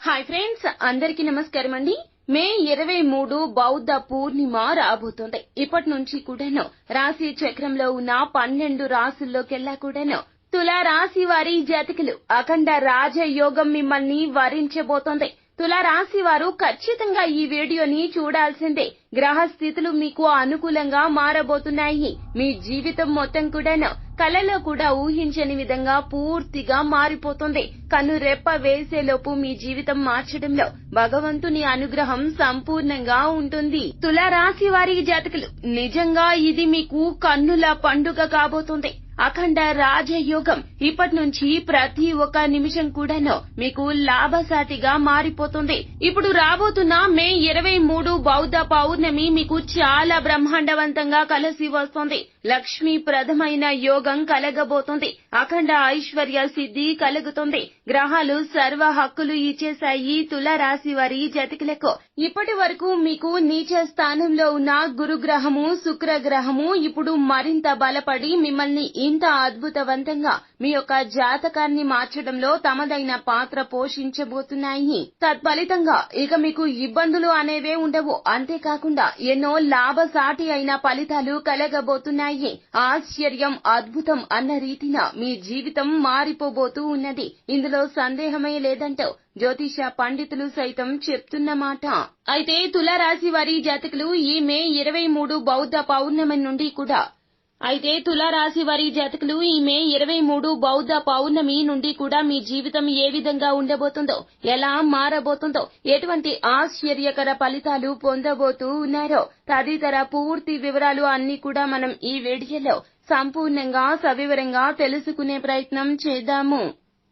Hi friends అందరికీ నమస్కారం అండి. మే ఇరవై మూడు బౌద్ధ పూర్ణిమ రాబోతోంది. ఇప్పటి నుంచి కూడాను రాశి చక్రంలో ఉన్న పన్నెండు రాసుల్లోకెల్లా కూడాను తులా రాశి వారి జాతకులు అఖండ రాజయోగం మిమ్మల్ని వరించబోతోంది. తులారాశి వారు ఖచ్చితంగా ఈ వీడియోని చూడాల్సిందే. గ్రహ స్థితులు మీకు అనుకూలంగా మారబోతున్నాయి. మీ జీవితం మొత్తం కూడాను కలలో కూడా ఊహించని విధంగా పూర్తిగా మారిపోతుంది. కన్ను రెప్ప వేసేలోపు మీ జీవితం మార్చడంలో భగవంతుని అనుగ్రహం సంపూర్ణంగా ఉంటుంది. తులారాశి వారి జాతకులు నిజంగా ఇది మీకు కన్నుల పండుగ కాబోతుంది. అఖండ రాజయోగం ఇప్పటి నుంచి ప్రతి ఒక్క నిమిషం కూడాను మీకు లాభసాటిగా మారిపోతుంది. ఇప్పుడు రాబోతున్న మే ఇరవై మూడు బౌద్ధ పౌర్ణమి మీకు చాలా బ్రహ్మాండవంతంగా కలిసి వస్తుంది. లక్ష్మీ ప్రథమైన యోగం కలగబోతుంది. అఖండ ఐశ్వర్య సిద్ధి కలుగుతుంది. గ్రహాలు సర్వ హక్కులు ఇచ్చేశాయి. తులరాశి వారి జతికులకు. ఇప్పటి వరకు మీకు నీచ స్థానంలో ఉన్న గురుగ్రహము శుక్ర గ్రహము ఇప్పుడు మరింత బలపడి మిమ్మల్ని ఇంత అద్భుతవంతంగా మీ యొక్క జాతకాన్ని మార్చడంలో తమదైన పాత్ర పోషించబోతున్నాయి. తత్ఫలితంగా ఇక మీకు ఇబ్బందులు అనేవే ఉండవు. అంతేకాకుండా ఎన్నో లాభసాటి అయిన ఫలితాలు కలగబోతున్నాయి. ఆశ్చర్యం అద్భుతం అన్న రీతిన మీ జీవితం మారిపోబోతూ ఉన్నది. ఇందులో సందేహమే లేదంటూ జ్యోతిష పండితులు సైతం చెప్తున్నమాట అయితే తులారాశి వారి జాతకులు ఈ మే ఇరవై మూడు బౌద్ధ పౌర్ణమి నుండి కూడా అయితే తులారాశి వారి జాతకులు ఈ మే ఇరవై మూడు బౌద్ధ పౌర్ణమి నుండి కూడా మీ జీవితం ఏ విధంగా ఉండబోతుందో ఎలా మారబోతుందో ఎటువంటి ఆశ్చర్యకర ఫలితాలు పొందబోతూ ఉన్నారో తదితర పూర్తి వివరాలు అన్ని కూడా మనం ఈ వీడియోలో సంపూర్ణంగా సవివరంగా తెలుసుకునే ప్రయత్నం చేద్దాము.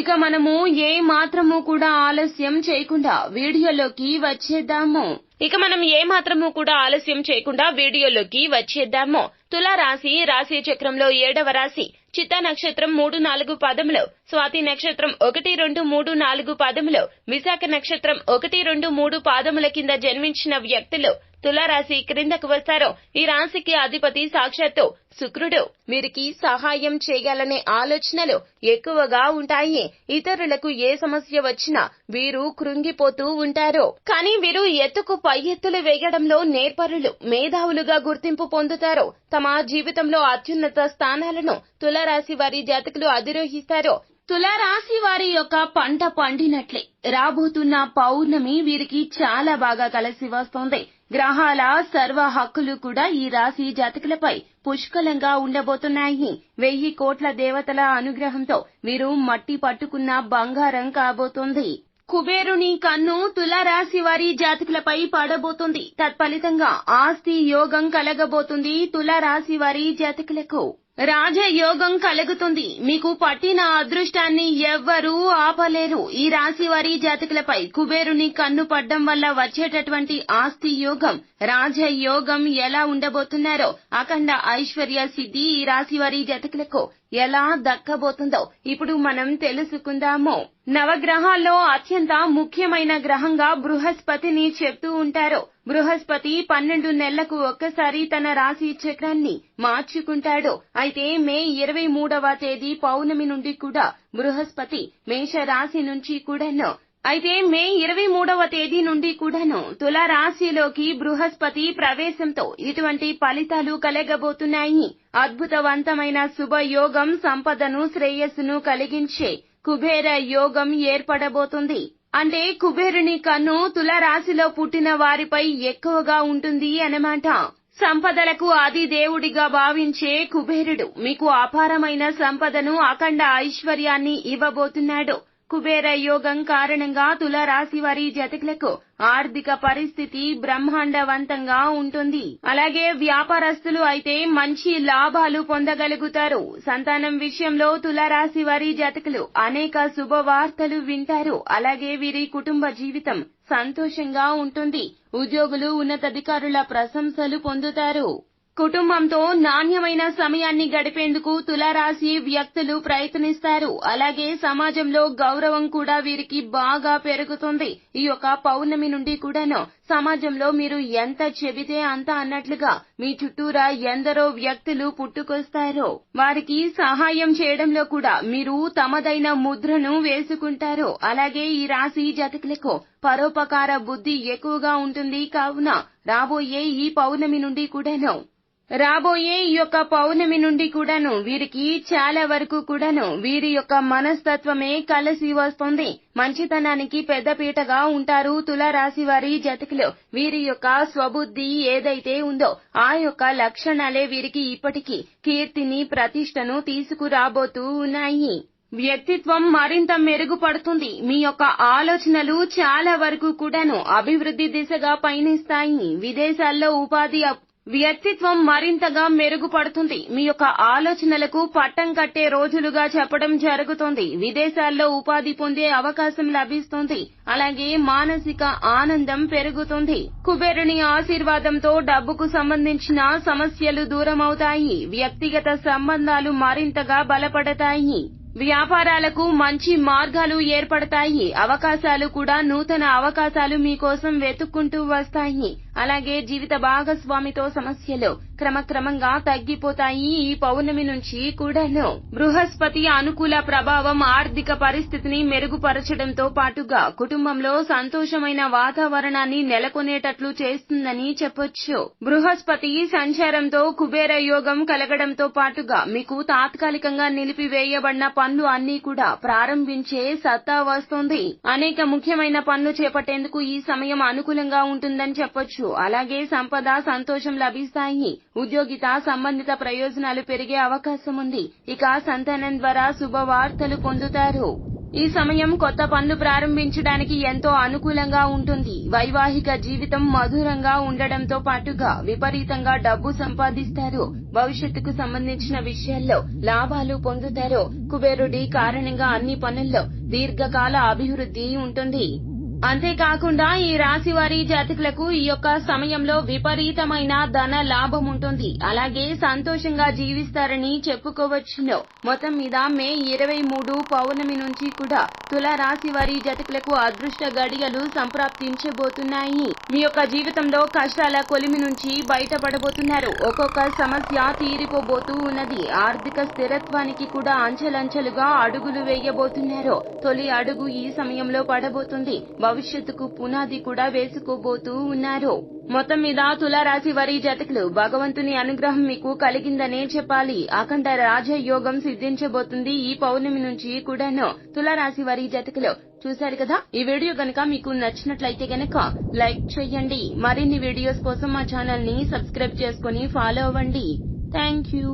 ఇక మనము ఏ మాత్రము కూడా ఆలస్యం చేయకుండా వీడియోలోకి వచ్చేద్దాము. ఇక మనం ఏ మాత్రము కూడా ఆలస్యం చేయకుండా వీడియోలోకి వచ్చేద్దాము. తులారాశి రాశి రాశి చక్రంలో ఏడవ రాశి. చిత్తా నక్షత్రం మూడు నాలుగు పదములు. స్వాతి నక్షత్రం ఒకటి రెండు మూడు నాలుగు పదములు. విశాఖ నక్షత్రం ఒకటి రెండు మూడు పాదముల కింద జన్మించిన వ్యక్తులు. తులారాశి క్రిందకు వస్తారు ఈ రాశికి అధిపతి సాక్షాత్తు శుక్రుడు. వీరికి సహాయం చేయాలనే ఆలోచనలు ఎక్కువగా ఉంటాయి. ఇతరులకు ఏ సమస్య వచ్చినా వీరు కృంగిపోతూ ఉంటారు. కానీ వీరు ఎత్తుకు పై ఎత్తులు వేయడంలో నేర్పరులు మేధావులుగా గుర్తింపు పొందుతారు. తమ జీవితంలో అత్యున్నత స్థానాలను తులారాశి వారి జాతకులు అధిరోహిస్తారు. తులారాశి వారి యొక్క పంట పండినట్లే. రాబోతున్న పౌర్ణమి వీరికి చాలా బాగా కలిసి వస్తోంది. గ్రహాల సర్వ హక్కులు కూడా ఈ రాశి జాతకులపై పుష్కలంగా ఉండబోతున్నాయి. వెయ్యి కోట్ల దేవతల అనుగ్రహంతో వీరు మట్టి పట్టుకున్న బంగారం కాబోతోంది. కుబేరుని కన్ను తులారాశి వారి జాతకులపై పడబోతుంది. తత్ఫలితంగా ఆస్తి యోగం కలగబోతుంది తులారాశి వారి జాతకులకు. రాజయోగం కలుగుతుంది. మీకు పట్టిన అదృష్టాన్ని ఎవ్వరూ ఆపలేరు. ఈ రాశి వారి జాతకులపై కుబేరుని కన్ను పడ్డం వల్ల వచ్చేటటువంటి ఆస్తి యోగం రాజయోగం ఎలా ఉండబోతున్నారో అఖండ ఐశ్వర్య సిద్ధి ఈ రాశి వారి జాతకులకు ఎలా దక్కబోతుందో ఇప్పుడు మనం తెలుసుకుందాము. నవగ్రహాల్లో అత్యంత ముఖ్యమైన గ్రహంగా బృహస్పతిని చెప్తూ ఉంటారు. బృహస్పతి పన్నెండు నెలలకు ఒక్కసారి తన రాశి చక్రాన్ని మార్చుకుంటాడు. అయితే మే ఇరవై మూడవ తేదీ పౌర్ణమి నుండి కూడా బృహస్పతి మేష రాశి నుంచి కూడాను అయితే మే ఇరవై మూడవ తేదీ నుండి కూడాను తులారాశిలోకి బృహస్పతి ప్రవేశంతో ఇటువంటి ఫలితాలు కలగబోతున్నాయి. అద్భుతవంతమైన శుభయోగం సంపదను శ్రేయస్సును కలిగించే కుబేర యోగం ఏర్పడబోతుంది. అంటే కుబేరుని కన్ను తులరాశిలో పుట్టిన వారిపై ఎక్కువగా ఉంటుంది అన్నమాట. సంపదలకు ఆది దేవుడిగా భావించే కుబేరుడు మీకు అపారమైన సంపదను అఖండ ఐశ్వర్యాన్ని ఇవ్వబోతున్నాడు. కుబేర యోగం కారణంగా తులారాశి వారి జతకులకు ఆర్థిక పరిస్థితి బ్రహ్మాండవంతంగా ఉంటుంది. అలాగే వ్యాపారస్తులు అయితే మంచి లాభాలు పొందగలుగుతారు. సంతానం విషయంలో తులారాశి వారి జతకులు అనేక శుభవార్తలు వింటారు. అలాగే వీరి కుటుంబ జీవితం సంతోషంగా ఉంటుంది. ఉద్యోగులు ఉన్నతాధికారుల ప్రశంసలు పొందుతారు. కుటుంబంతో నాణ్యమైన సమయాన్ని గడిపేందుకు తులారాశి వ్యక్తులు ప్రయత్నిస్తారు. అలాగే సమాజంలో గౌరవం కూడా వీరికి బాగా పెరుగుతుంది. ఈ యొక్క పౌర్ణమి నుండి కూడాను సమాజంలో మీరు ఎంత చెబితే అంత అన్నట్లుగా మీ చుట్టూరా ఎందరో వ్యక్తులు పుట్టుకొస్తారో. వారికి సహాయం చేయడంలో కూడా మీరు తమదైన ముద్రను వేసుకుంటారు. అలాగే ఈ రాశి జాతకులకు పరోపకార బుద్ధి ఎక్కువగా ఉంటుంది. కావున రాబోయే ఈ పౌర్ణమి నుండి కూడాను రాబోయే ఈ యొక్క పౌర్ణమి నుండి కూడాను వీరికి చాలా వరకు కూడాను వీరి యొక్క మనస్తత్వమే కలిసి వస్తుంది. మంచితనానికి పెద్దపీటగా ఉంటారు తులారాశి వారి జతకులు. వీరి యొక్క స్వబుద్ధి ఏదైతే ఉందో ఆ యొక్క లక్షణాలే వీరికి ఇప్పటికీ కీర్తిని ప్రతిష్టను తీసుకురాబోతూ ఉన్నాయి. వ్యక్తిత్వం మరింత మెరుగుపడుతుంది. మీ యొక్క ఆలోచనలు చాలా వరకు కూడాను అభివృద్ధి దిశగా పయనిస్తాయి. విదేశాల్లో ఉపాధి వ్యక్తిత్వం మరింతగా మెరుగుపడుతుంది. మీ యొక్క ఆలోచనలకు పట్టం కట్టే రోజులుగా చెప్పడం జరుగుతుంది. విదేశాల్లో ఉపాధి పొందే అవకాశం లభిస్తుంది. అలాగే మానసిక ఆనందం పెరుగుతుంది. కుబేరుని ఆశీర్వాదంతో డబ్బుకు సంబంధించిన సమస్యలు దూరమవుతాయి. వ్యక్తిగత సంబంధాలు మరింతగా బలపడతాయి. వ్యాపారాలకు మంచి మార్గాలు ఏర్పడతాయి. అవకాశాలు కూడా నూతన అవకాశాలు మీకోసం వెతుక్కుంటూ వస్తాయి. అలాగే జీవిత భాగస్వామితో సమస్యలు క్రమక్రమంగా తగ్గిపోతాయి ఈ పౌర్ణమి నుంచి కూడాను. బృహస్పతి అనుకూల ప్రభావం ఆర్థిక పరిస్థితిని మెరుగుపరచడంతో పాటుగా కుటుంబంలో సంతోషమైన వాతావరణాన్ని నెలకొనేటట్లు చేస్తుందని చెప్పొచ్చు. బృహస్పతి సంచారంతో కుబేర యోగం కలగడంతో పాటుగా మీకు తాత్కాలికంగా నిలిపివేయబడిన పనులు అన్ని కూడా ప్రారంభించే సత్తా వస్తుంది. అనేక ముఖ్యమైన పనులు చేపట్టేందుకు ఈ సమయం అనుకూలంగా ఉంటుందని చెప్పొచ్చు. అలాగే సంపద సంతోషం లభిస్తాయి. ఉద్యోగిత సంబంధిత ప్రయోజనాలు పెరిగే అవకాశం ఉంది. ఇక సంతానం ద్వారా శుభవార్తలు పొందుతారు. ఈ సమయం కొత్త పనులు ప్రారంభించడానికి ఎంతో అనుకూలంగా ఉంటుంది. వైవాహిక జీవితం మధురంగా ఉండడంతో పాటుగా విపరీతంగా డబ్బు సంపాదిస్తారు. భవిష్యత్తుకు సంబంధించిన విషయాల్లో లాభాలు పొందుతారు. కుబేరుడి కారణంగా అన్ని పనుల్లో దీర్ఘకాల అభివృద్ధి ఉంటుంది. అంతేకాకుండా ఈ రాశి వారి జాతకులకు ఈ యొక్క సమయంలో విపరీతమైన ధన లాభం ఉంటుంది. అలాగే సంతోషంగా జీవిస్తారని చెప్పుకోవచ్చును. మొత్తం మీద మే ఇరవై మూడు పౌర్ణమి నుంచి కూడా తుల రాశి వారి జాతకులకు అదృష్ట గడియలు సంప్రాప్తించబోతున్నాయి. మీ యొక్క జీవితంలో కష్టాల కొలిమి నుంచి బయటపడబోతున్నారు. ఒక్కొక్క సమస్య తీరిపోబోతూ ఉన్నది. ఆర్థిక స్థిరత్వానికి కూడా అంచెలంచెలుగా అడుగులు వేయబోతున్నారు. తొలి అడుగు ఈ సమయంలో పడబోతుంది. భవిష్యత్తుకు పునాది కూడా వేసుకోబోతూ ఉన్నారు. మొత్తం మీద తులారాశి వారి జతకులు భగవంతుని అనుగ్రహం మీకు కలిగిందనే చెప్పాలి. అఖండ రాజయోగం సిద్ధించబోతుంది ఈ పౌర్ణమి నుంచి కూడాను. తులారాశి వారి జతకులు చూశారు కదా? ఈ వీడియో గనక మీకు నచ్చినట్లయితే గనక లైక్ చేయండి. మరిన్ని వీడియోస్ కోసం మా ఛానల్ని సబ్స్క్రైబ్ చేసుకుని ఫాలో అవ్వండి. Thank you.